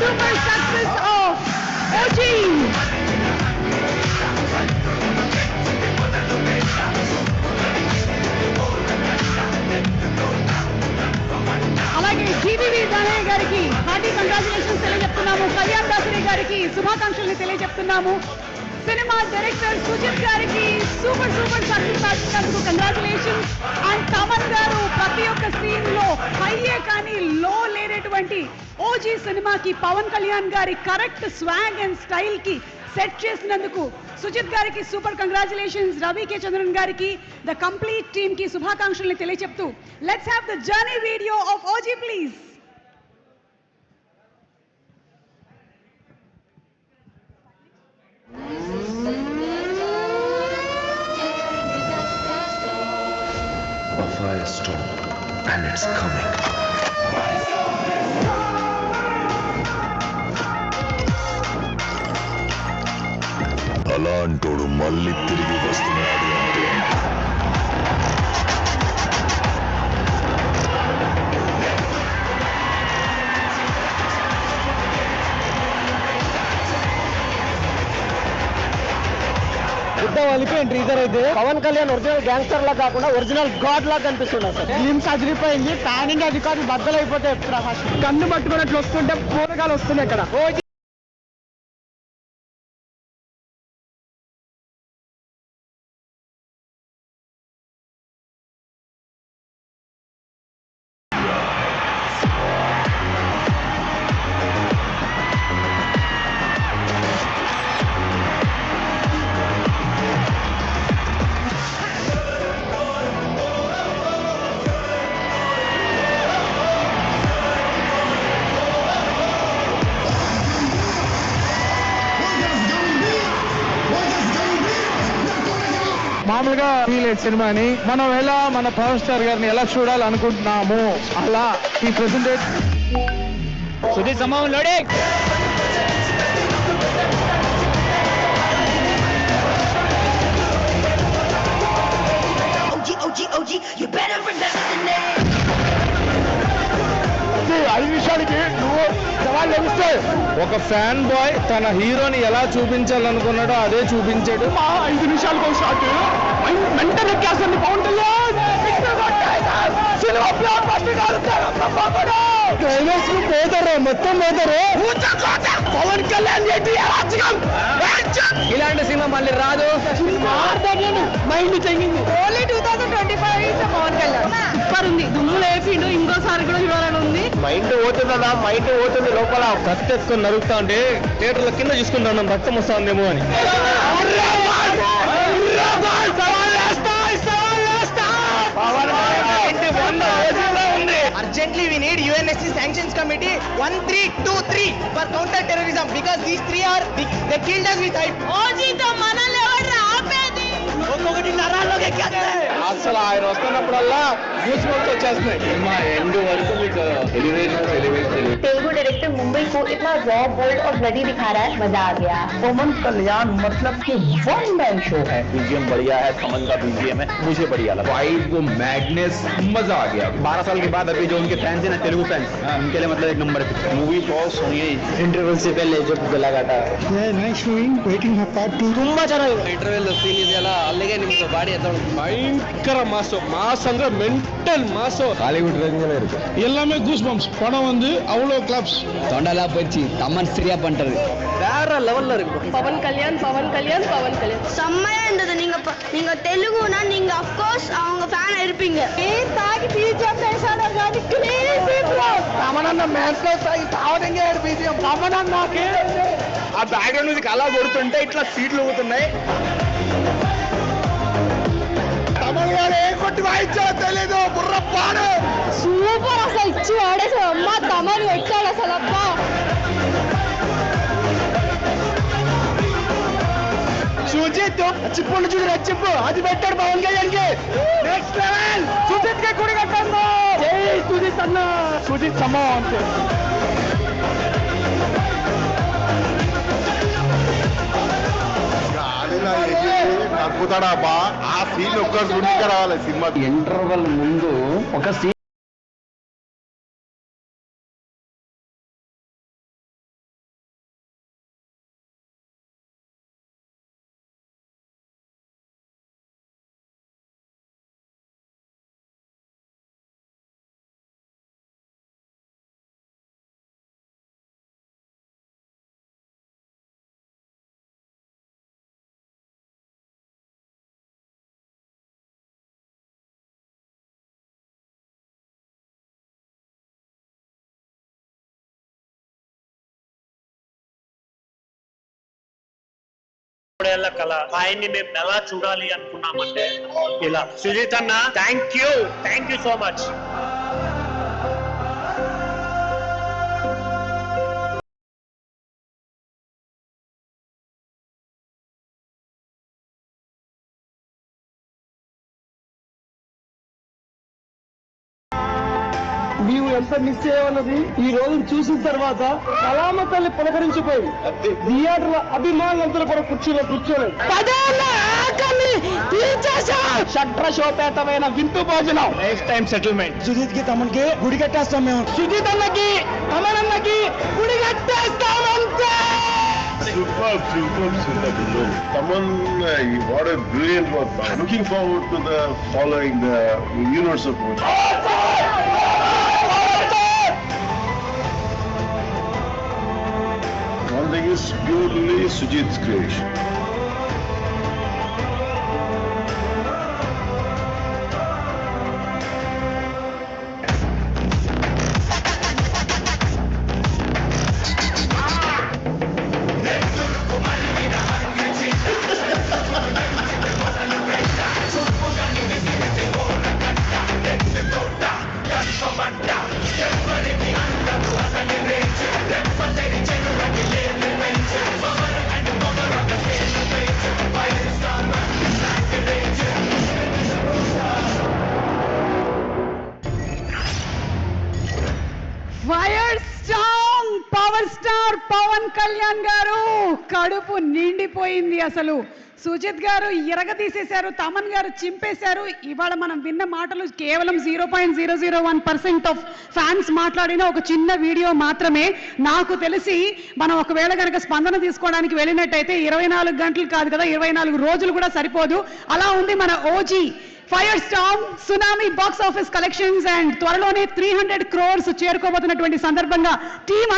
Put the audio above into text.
super duper success of OG. అలాగే జీవీవి దానయ్య గారికి hearty congratulations తెలియజెప్తున్నాము కళ్యాణ్ దాసరి గారికి శుభాకాంక్షల్ని తెలియజెప్తున్నాము సినిమా డైరెక్టర్ సుజిత్ గారికి సూపర్ సూపర్ సక్సెస్ సాధించినందుకు కంగ్రాచులేషన్స్ అండ్ తమన్ గారు ప్రతి ఒక్క సీన్లో హైయే కానీ లో లేనటువంటి ఓజీ సినిమాకి పవన్ కళ్యాణ్ గారి కరెక్ట్ స్వాగ్ అండ్ స్టైల్కి సెట్ చేసినందుకు సుజిత్ గారికి సూపర్ కంగ్రాచులేషన్స్ రవి కే చంద్రన్ గారికి ద కంప్లీట్ టీమ్కి శుభాకాంక్షల్ని తెలియచెప్తూ let's have the journey video of OG please A storm, and it's coming. అలాంటోడు మళ్ళీ తిరిగి వస్తున్నాడు యుద్ధం వెళ్ళిపోయింది టీజర్ అయితే. పవన్ కళ్యాణ్ ఒరిజినల్ గ్యాంగ్స్టర్ లా కాకుండా ఒరిజినల్ గాడ్ లా కనిపిస్తున్నారు సార్. టీమ్స్ అదిరిపోయింది ప్లానింగ్ అధికారులు బద్దలైపోతే ఫస్ట్ కన్ను పట్టుకున్నట్లు వస్తుంటే పూరగాలు వస్తున్నాయి ఇక్కడ. మామూలుగా ఫీల్ సినిమాని మనం ఎలా మన పవర్ స్టార్ గారిని ఎలా చూడాలనుకుంటున్నాము అలా ఈ ప్రెసెంటేట్ సుధీర్ సమయం లోడే ఒక ఫ్యాన్ బాయ్ తన హీరోని ఎలా చూపించాలనుకున్నాడో అదే చూపించాడు. ఐదు నిమిషాలకు ఒక షాట్ మెంటల్ ఎక్కేస్తుంది పవన్ బస్టర్ క్లైమాక్స్ పోతారు మొత్తం పోతారు. పవన్ కళ్యాణ్ ఇలాంటి సినిమా మళ్ళీ రాదు. Mind చెంగింది only two thousand twenty five Pawan Kalyan super ఉంది. దుమ్ము లేపిండు ఇంకోసారి కూడా చూడాలని ఉంది. మైండ్ పోతుందన్నా మైండ్ పోతుంది లోపల. కత్తి ఎత్తుకొని నరుగుతా ఉంటే థియేటర్లో కింద చూసుకుంటాను రక్తం వస్తుందేమో అని. Urgently, we need UNSC sanctions committee. 1323 for counter terrorism because these three are they, they killed us with hype. ఓజీతో మనల్ని ఎవరు ఆపేది? ఒక్కొక్కటి నరాల్లోకి ఎక్కేస్తాయి. అసలు ఆయన వస్తున్నప్పుడల్లా న్యూస్ వచ్చేస్తున్నాయి మా ఎండ్ వరకు మీకు elevation elevation Telugu director Mumbai को इतना रॉ बोल्ड और ब्लडी दिखा रहा है मजा आ गया पवन कल्याण मतलब कि वन मैन शो है बीजीएम बढ़िया है थमन का बीजीएम है मुझे बढ़िया लगा फाइट वो मैडनेस मजा आ गया बारह साल के बाद अभी जो उनके फैंस है ना तेलुगु फैंस उनके लिए मतलब एक नंबर है मूवी बहुत सोनी है इंटरवल से पहले जो गला काटा ತುಂಬಾ ಚೆನ್ನಾಗಿದೆ ಇಂಟರ್ವೆಲ್ ಸೀನ್ ಇದೆಯಲ್ಲ ಅಲ್ಲಿಗೆ ನಿಮ್ದು ಬಾಡಿ ಎತ್ತ ಭಯಂಕರ பயங்கர மாசம் மாசங்கிற மென்டல் மாசம். ஹாலிவுட் ரேஞ்சில் இருக்கு. எல்லாமே கூஸ் பம்ப்ஸ் படம் வந்து அவ்வளோ கிளப்ஸ் தொண்டலா போயிடுச்சு. தமன் சரியா பண்றது வேற லெவல்ல இருக்கு. பவன் கல்யாண் பவன் கல்யாண் பவன் கல்யாண். செம்மையா இருந்தது. நீங்க நீங்க தெலுங்குனா நீங்க அப்கோர்ஸ் அவங்க ஃபேன் இருப்பீங்க. ఏ తాగి బీజే పేసాడో కానీ క్లీన్ పీపుల్ రమణన్న మ్యాచ్లో తాగి తావడంగా బీజే రమణన్నకి ఆ బ్యాక్గ్రౌండ్ మ్యూజిక్ అలా కొడుతుంటే ఇట్లా సీట్లు ఊగుతున్నాయి తమన్ గారు ఏ కొట్టి వాయించాలో తెలీదు. బుర్రపాడు సూపర్ అసలు ఇచ్చి వాడేసాడు అమ్మ. తమని పెట్టాడు అసలు అబ్బా సుజిత్ చిప్పుడు చూడు రచ్చిప్పు అది పెట్టాడు పవన్ కళ్యాణ్కి నెక్స్ట్ లెవెల్ సుజిత్కి కుడి కట్టండి సుజిత్ అన్న. సుజిత్ సమ్మం అంతే నడుపుతాడా బా? ఆ సీన్ ఒక్క గుండెకి రావాలి సినిమా ఇంటర్వల్ ముందు ఒక సీన్ ఇప్పుడేళ్ళ కళ ఆయన్ని మేము ఎలా చూడాలి అనుకున్నామంటే ఇలా. సుజిత్ అన్న thank you thank you so much నీవు ఎంత మిస్ చేయవన్నది ఈ రోజు చూసిన తర్వాత కలామ తల్లి పులకరించిపోయింది థియేటర్ల అభిమానులందరూ కూడా కూర్చోలే కూర్చోలేదు షట్రశోపేతమైన విందు భోజనం లైఫ్ టైం సెటిల్మెంట్ సుజిత్కి తమకి గుడి కట్టేస్తాం మేము సుజిత్ అన్నకి గుడి superb, superb. No. Taman, uh, what a brilliant work. man. Looking forward to the following the universe Sudeet's creation. Power star Pawan Kalyan గారు. కడుపు నిండిపోయింది అసలు. సుజిత్ గారు ఇరగ తీసేశారు తమన్ గారు చింపేశారు. ఇవాళ మనం విన్న మాటలు కేవలం zero point zero zero one percent of fans మాట్లాడిన ఒక చిన్న వీడియో మాత్రమే. నాకు తెలిసి మనం ఒకవేళ కనుక స్పందన తీసుకోవడానికి వెళ్ళినట్టయితే ఇరవై నాలుగు గంటలు కాదు కదా ఇరవై నాలుగు రోజులు కూడా సరిపోదు. అలా ఉంది మన OG fire storm tsunami box office collections and త్వరలోనే త్రీ హండ్రెడ్ క్రోర్స్ చేరుకోబోతున్నటువంటి సందర్భంగా టీం